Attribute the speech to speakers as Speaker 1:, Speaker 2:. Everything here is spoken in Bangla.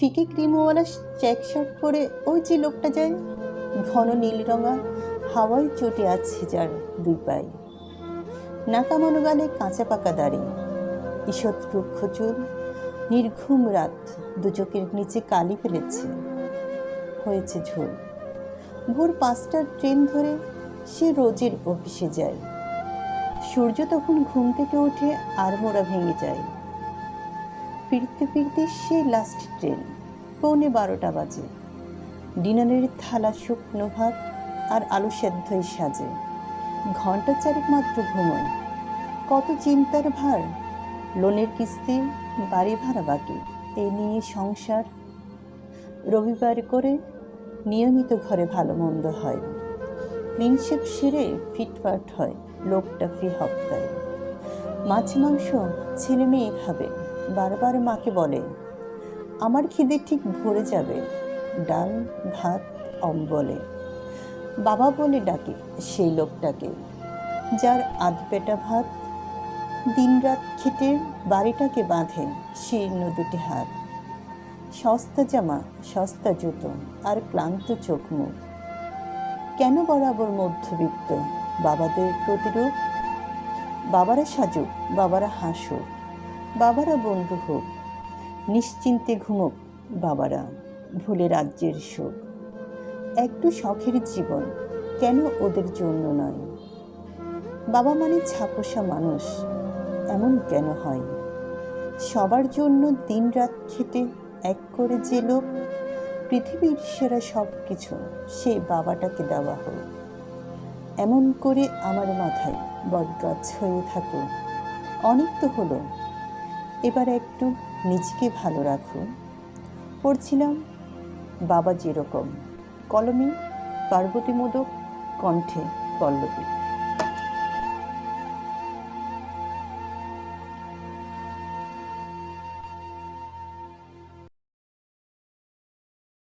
Speaker 1: ফিকে ক্রিমওয়ালা চেক শার্ট পরে ওই যে লোকটা যায়, ঘন নীল রঙা, হাওয়ায় চটে আছে যার দুই পায়ে। নাকামানো গালে কাঁচা পাকা দাড়ি, ঈষৎ রুক্ষ চুল, নির্ঘুম রাত দু চোখের নিচে কালি ফেলেছে, হয়েছে ঝোল। ভোর পাঁচটার ট্রেন ধরে সে রোজের অফিসে যায়। সূর্য তখন ঘুম থেকে উঠে আর মোড়া ভেঙে যায়। ফিরতে ফিরতে সে লাস্ট ট্রেন পৌনে বারোটা বাজে। ডিনারের থালা শুকনো ভাত আর আলু সেদ্ধই সাজে। ঘণ্টা চারেক মাত্র ঘুমোয়। কত চিন্তার ভার। লোনের কিস্তি, বাড়ি ভাড়া বাকি এই নিয়ে সংসার। রবিবার করে নিয়মিত ঘরে ভালো মন্দ হয়। ক্লিনশেপ সেরে ফিটফাট হয়, লোকটা ফি হপ্তায়। মাছ মাংস ছেলে মেয়ে খাবে বারবার মাকে বলে আমার খিদে ঠিক ভরে যাবে, ডাল, ভাত, অম্বলে। বাবা বলে ডাকে সেই লোকটাকে, যার আধপেটা ভাত। দিনরাত খেটে বাড়িটাকে বাঁধে শীর্ণ দুটি হাত। সস্তা জামা, সস্তা জুতো আর ক্লান্ত চোখ মুখ। কেন বরাবর মধ্যবিত্ত? বাবাদের প্রতিরূপ? বাবারা সাজুক, বাবারা হাসুক, বাবারা বন্ধু হোক। নিশ্চিন্তে ঘুমুক, বাবারা, ভুলে রাজ্যের সুখ একটু শখের জীবন কেন ওদের জন্য নয়? বাবা মানে ছাপোষা মানুষ, এমন কেন হয়? সবার জন্য দিনরাত খেটে এক করে যে লোক, পৃথিবীর সেরা সব কিছু সে বাবাটাকে দেওয়া হোক। এমন করে আমার মাথায় বটগাছ হয়ে থাকে অনেক তো হলো, এবার একটু নিজেকে ভালো রাখুন। পড়ছিলাম বাবা যেরকম কলমে পার্বতী মোদক কণ্ঠে পল্লবী।